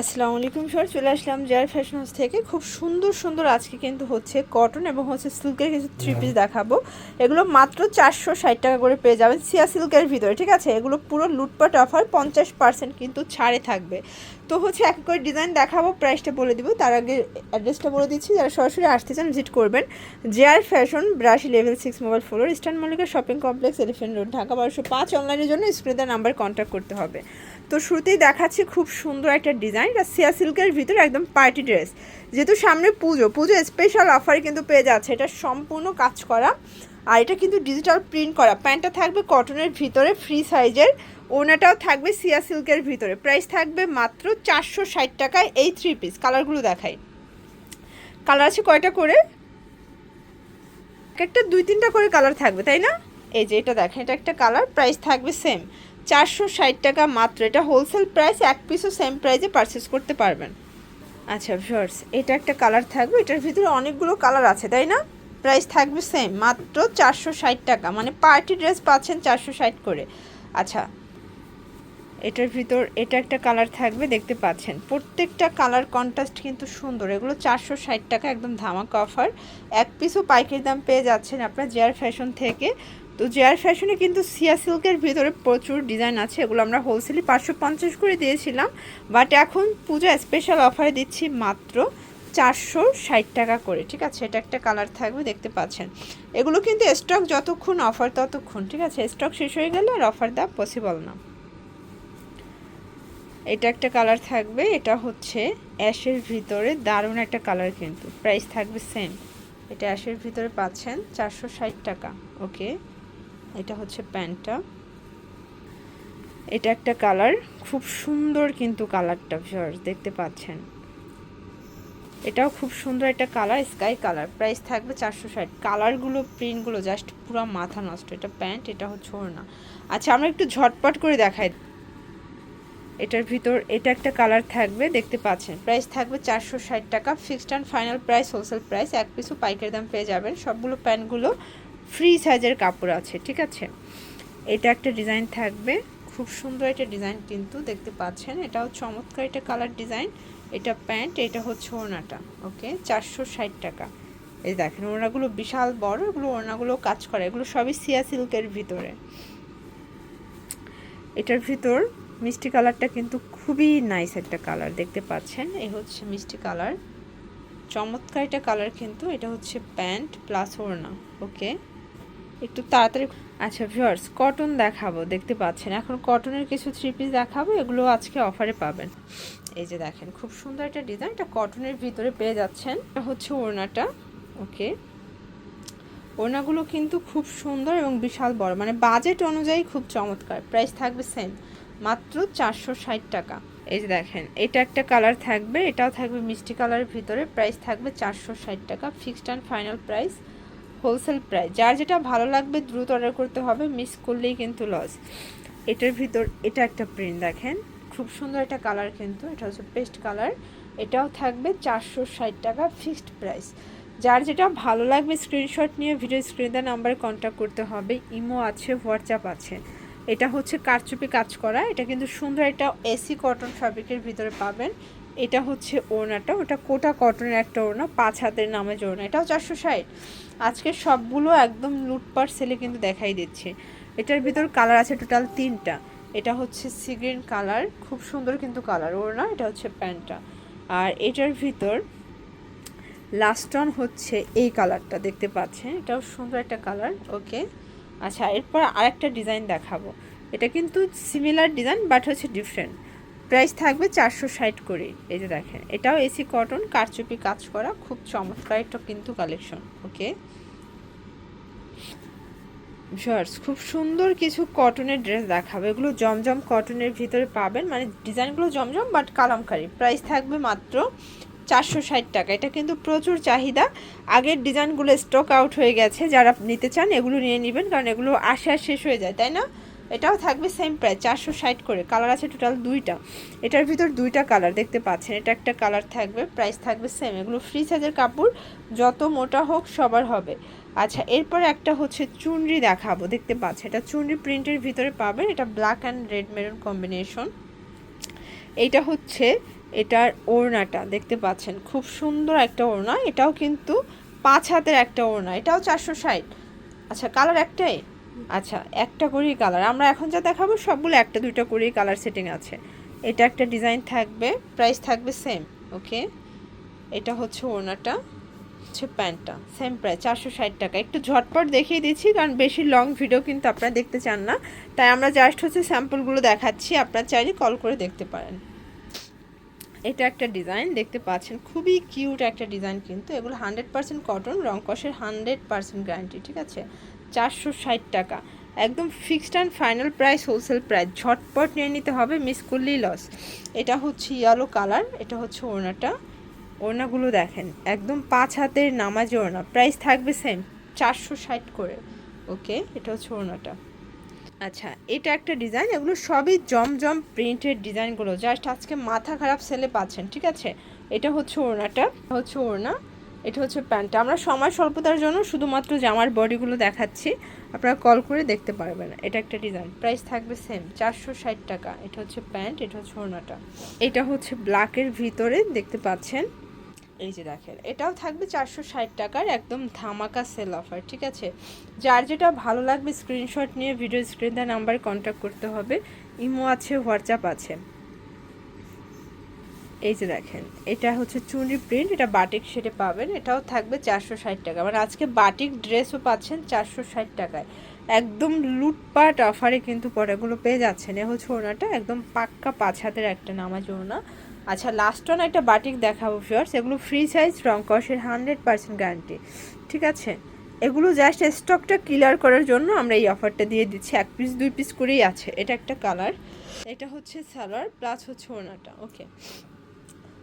আসসালামু আলাইকুম স্যার চলে আসলাম জেয়ার ফ্যাশন হাউস থেকে। খুব সুন্দর সুন্দর আজকে কিন্তু হচ্ছে কটন এবং হচ্ছে সিল্কের কিছু থ্রি পিস দেখাবো। এগুলো মাত্র চারশো ষাট টাকা করে পেয়ে যাবেন সিয়া সিল্কের ভিতরে, ঠিক আছে? এগুলো পুরো লুটপাট অফার পঞ্চাশ পার্সেন্ট কিন্তু ছাড়ে থাকবে। তো হচ্ছে এক করে ডিজাইন দেখাবো প্রাইসটা বলে দিব। তার আগে অ্যাড্রেসটা বলে দিচ্ছি, যারা সরাসরি আসতে চান ভিজিট করবেন। জেয়ার fashion ব্রাশি level six mobile floor eastern Mallika shopping complex elephant road Dhaka বারোশো পাঁচ। অনলাইনের জন্য স্ক্রিনের নাম্বার কন্ট্যাক্ট করতে হবে। তো শুরুতেই দেখাচ্ছি খুব সুন্দর একটা ডিজাইন, এটা সিয়া সিল্কের ভিতরে একদম পার্টি ড্রেস। যেহেতু সামনে পুজো পুজো স্পেশাল অফার কিন্তু পেয়ে যাচ্ছে। এটা সম্পূর্ণ কাজ করা। আর এটা কিন্তু ডিজিটাল প্রিন্ট করা। প্যান্টটা থাকবে কটনের ভিতরে ফ্রি সাইজের ওনাটাও থাকবে সিয়া সিল্কের ভিতরে। প্রাইস থাকবে মাত্র চারশো ষাট টাকায় এই থ্রি পিস কালারগুলো দেখাই। কালার আছে কয়টা করে? একটা দুই তিনটা করে কালার থাকবে, তাই না? এই যে এটা দেখেন, এটা একটা কালার প্রাইস থাকবে সেম চারশো ষাট টাকা মাত্র। এটা হোলসেল প্রাইস এক পিসও সেম প্রাইসে পারচেস করতে পারবেন। আচ্ছা ভিউয়ার্স এটা একটা কালার থাকবে। এটার ভিতরে অনেকগুলো কালার আছে, তাই না? প্রাইস থাকবে সেম মাত্র চারশো ষাট টাকা। মানে পার্টি ড্রেস পাচ্ছেন চারশো ষাট করে। আচ্ছা এটার ভিতর, এটা একটা কালার থাকবে, দেখতে পাচ্ছেন। প্রত্যেকটা কালার কন্ট্রাস্ট কিন্তু সুন্দর। এগুলো চারশো ষাট টাকা একদম ধামাকা অফার এক পিসও পাইকারি দাম পেয়ে যাচ্ছেন আপনার জেয়ার ফ্যাশন থেকে। তো জেয়ার ফ্যাশনে কিন্তু সিয়া সিল্কের ভিতরে প্রচুর ডিজাইন আছে, এগুলো আমরা হোলসেলে পাঁচশো পঞ্চাশ করে দিয়েছিলাম। বাট এখন পূজা স্পেশাল অফারে দিচ্ছি মাত্র চারশো ষাট টাকা করে, ঠিক আছে? এটা একটা কালার থাকবে, দেখতে পাচ্ছেন। এগুলো কিন্তু স্টক যতক্ষণ অফার ততক্ষণ, ঠিক আছে? স্টক শেষ হয়ে গেলে আর অফার দেওয়া পসিবল না। এটা একটা কালার থাকবে, এটা হচ্ছে অ্যাশের ভিতরে, দারুণ একটা কালার কিন্তু। প্রাইস থাকবে সেম এটা অ্যাশের ভিতরে পাচ্ছেন চারশো ষাট টাকা ওকে এটা হচ্ছে প্যান্টটা। এটা একটা কালার, খুব সুন্দর কিন্তু কালারটা, ভিউয়ার্স, দেখতে পাচ্ছেন। এটাও খুব সুন্দর একটা কালার, স্কাই কালার। প্রাইস থাকবে চারশো ষাট। কালারগুলো, প্রিন্টগুলো জাস্ট পুরো মাথা নষ্ট। এটা প্যান্ট, এটা হচ্ছে ওড়না। আচ্ছা আমরা একটু ঝটপট করে দেখাই। এটার ভিতর, এটা একটা কালার থাকবে, দেখতে পাচ্ছেন। প্রাইস থাকবে চারশো ষাট টাকা। Fixed and final price, wholesale price. এক পিসও পাইকারি দাম পেয়ে যাবেন। সবগুলো প্যান্টগুলো ফ্রি সাইজের কাপড় আছে, ঠিক আছে? এটা একটা ডিজাইন থাকবে, খুব সুন্দর একটা ডিজাইন কিন্তু দেখতে পাচ্ছেন। এটাও চমৎকার একটা কালার ডিজাইন। এটা প্যান্ট, এটা হচ্ছে ওড়নাটা, ওকে? চারশো ষাট টাকা। এই দেখেন, ওড়নাগুলো বিশাল বড়, এগুলো ওড়নাগুলো কাজ করে, এগুলো সবই সিয়া সিল্কের ভিতরে। এটার ভিতর মিষ্টি কালারটা কিন্তু খুবই নাইস একটা কালার, দেখতে পাচ্ছেন? এই হচ্ছে মিষ্টি কালার। চমৎকার একটা কালার কিন্তু, এটা হচ্ছে প্যান্ট প্লাস ওড়না, ওকে? একটু তাড়াতাড়ি আচ্ছা ভিউয়ার্স কটন দেখাবো, দেখতে পাচ্ছেন। এখন কটনের কিছু থ্রি পিস দেখাবো, এগুলো আজকে অফারে পাবেন। এই যে দেখেন, খুব সুন্দর একটা ডিজাইন এটা কটনের ভিতরে পেয়ে যাচ্ছেন। হচ্ছে ওড়নাটা ওকে ওড়নাগুলো কিন্তু খুব সুন্দর এবং বিশাল বড় মানে বাজেট অনুযায়ী খুব চমৎকার প্রাইস থাকবে সেম মাত্র চারশো ষাট টাকা। এই যে দেখেন, এটা একটা কালার থাকবে, এটাও থাকবে মিষ্টি কালারের ভিতরে প্রাইস থাকবে চারশো ষাট টাকা fixed and final price wholesale price যার যেটা ভালো লাগবে দ্রুত অর্ডার করতে হবে মিস করলেই কিন্তু লস এটার ভিতর, এটা একটা প্রিন্ট দেখেন। খুব সুন্দর একটা কালার কিন্তু, এটা হচ্ছে পেস্ট কালার এটাও থাকবে চারশো ষাট টাকা ফিক্সড প্রাইস যার যেটা ভালো লাগবে স্ক্রিনশট নিয়ে ভিডিও স্ক্রিনে নাম্বারে কন্ট্যাক্ট করতে হবে। ইমো আছে হোয়াটসঅ্যাপ আছে। এটা হচ্ছে কারচুপি কাজ করা। এটা কিন্তু সুন্দর একটা এসি কটন ফ্যাব্রিকের ভিতরে পাবেন। এটা হচ্ছে ওড়নাটা, ওটা কোটা কটনের একটা ওড়না, পাঁচ হাতের নামে ওড়না এটাও চারশো ষাট। আজকে সবগুলো একদম লুটপাট সেলে কিন্তু দেখাই দিচ্ছে। এটার ভিতর কালার আছে টোটাল তিনটা। এটা হচ্ছে সিগ্রিন কালার খুব সুন্দর কিন্তু কালার ওড়না, এটা হচ্ছে প্যান্টটা। আর এটার ভিতর লাস্ট ওয়ান হচ্ছে এই কালারটা দেখতে পাচ্ছেন? এটাও সুন্দর একটা কালার ওকে আচ্ছা এরপর আরেকটা ডিজাইন দেখাবো। এটা কিন্তু সিমিলার ডিজাইন বাট হচ্ছে ডিফারেন্ট প্রাইস থাকবে চারশো ষাট করে। এই যে দেখেন, এটাও এসি কটন কারচুপি কাজ করা, খুব চমৎকার একটা কিন্তু কালেকশন ওকে শর্টস খুব সুন্দর কিছু কটনের ড্রেস দেখাবে। এগুলো জমজম কটনের ভিতরে পাবেন মানে ডিজাইনগুলো জমজম বাট কালামকারি। প্রাইস থাকবে মাত্র চারশো ষাট টাকা। এটা কিন্তু প্রচুর চাহিদা। আগের ডিজাইনগুলো স্টক আউট হয়ে গেছে। যারা নিতে চান, এগুলো নিয়ে নেবেন, কারণ এগুলো আসে শেষ হয়ে যায়, তাই না? এটাও থাকবে সেম প্রাইস চারশো ষাট করে। কালার আছে টোটাল দুইটা। এটার ভিতর দুইটা কালার দেখতে পাচ্ছেন। এটা একটা কালার থাকবে প্রাইস থাকবে সেম এগুলো ফ্রি সাইজের কাপড়, যত মোটা হোক সবার হবে। আচ্ছা এরপর একটা হচ্ছে চুনরি দেখাবো, দেখতে পাচ্ছেন। এটা চুনরি প্রিন্টের ভিতরে পাবেন। এটা black and red maroon combination এইটা হচ্ছে এটার ওড়নাটা, দেখতে পাচ্ছেন। খুব সুন্দর একটা ওড়না। এটাও কিন্তু পাঁচ হাতের একটা ওড়না। এটাও চারশো ষাট। আচ্ছা কালার একটাই? আচ্ছা একটা করেই কালার আমরা এখন যা দেখাবো সবগুলো একটা, দুইটা করেই কালার সেটিং আছে। এটা একটা ডিজাইন থাকবে প্রাইস থাকবে সেম ওকে এটা হচ্ছে ওড়নাটা হচ্ছে প্যান্টটা সেম প্রাইস চারশো ষাট টাকা। একটু ঝটপট দেখিয়ে দিচ্ছি, কারণ বেশি লং ভিডিও কিন্তু আপনারা দেখতে চান না। তাই আমরা জাস্ট হচ্ছে স্যাম্পলগুলো দেখাচ্ছি, আপনার চাইলে কল করে দেখতে পারেন। এটা একটা ডিজাইন দেখতে পাচ্ছেন, খুবই কিউট একটা ডিজাইন কিন্তু। এগুলো হান্ড্রেড পার্সেন্ট কটন রং কষের হান্ড্রেড পার্সেন্ট গ্যারান্টি ঠিক আছে? চারশো ষাট টাকা। একদম fixed and final price wholesale price ঝটপট নিয়ে নিতে হবে মিস করলেই লস এটা হচ্ছে ইয়েলো কালার এটা হচ্ছে ওড়নাটা। ওড়নাগুলো দেখেন, একদম পাঁচ হাতের নামাজি ওড়না। প্রাইস থাকবে সেম চারশো ষাট করে। ওকে এটা হচ্ছে ওড়নাটা। আচ্ছা এটা একটা ডিজাইন এগুলো সবই জমজম প্রিন্টের ডিজাইনগুলো জাস্ট আজকে মাথা খারাপ সেলে পাচ্ছেন, ঠিক আছে? এটা হচ্ছে ওড়নাটা হচ্ছে ওড়না। এটা হচ্ছে প্যান্টটা। আমরা সময় স্বল্পতার জন্য শুধুমাত্র জামার বডিগুলো দেখাচ্ছি, আপনারা কল করে দেখতে পারবেন। এটা একটা ডিজাইন প্রাইস থাকবে সেম চারশো ষাট টাকা। এটা হচ্ছে প্যান্ট, এটা হচ্ছে ওড়নাটা। এটা হচ্ছে ব্ল্যাকের ভিতরে দেখতে পাচ্ছেন। এই যে দেখেন, এটাও থাকবে চারশো ষাট টাকার একদম ধামাকা সেল অফার ঠিক আছে? যার যেটা ভালো লাগবে স্ক্রিনশট নিয়ে ভিডিও স্ক্রিন দেওয়া নাম্বার কন্ট্যাক্ট করতে হবে। ইমো আছে হোয়াটসঅ্যাপ আছে। এই যে দেখেন, এটা হচ্ছে চুনি প্রিন্ট এটা বাটিক শেডে পাবেন, এটাও থাকবে চারশো ষাট টাকা। মানে আজকে বাটিক ড্রেসও পাচ্ছেন চারশো ষাট টাকায়। একদম লুটপাট অফারে কিন্তু পরেগুলো পেয়ে যাচ্ছেন। এ হচ্ছে ওনাটা একদম পাক্কা পাঁচ হাতের একটা নামাজ ওনা আচ্ছা লাস্ট অন একটা বাটিক দেখাবো ফিওর্স এগুলো ফ্রি সাইজ রং কষের হান্ড্রেড পার্সেন্ট গ্যারান্টি ঠিক আছে? এগুলো জাস্ট স্টকটা ক্লিয়ার করার জন্য আমরা এই অফারটা দিয়ে দিচ্ছি। এক পিস দুই পিস করেই আছে। এটা একটা কালার এটা হচ্ছে সালোয়ার প্লাস হচ্ছে ওনাটা ওকে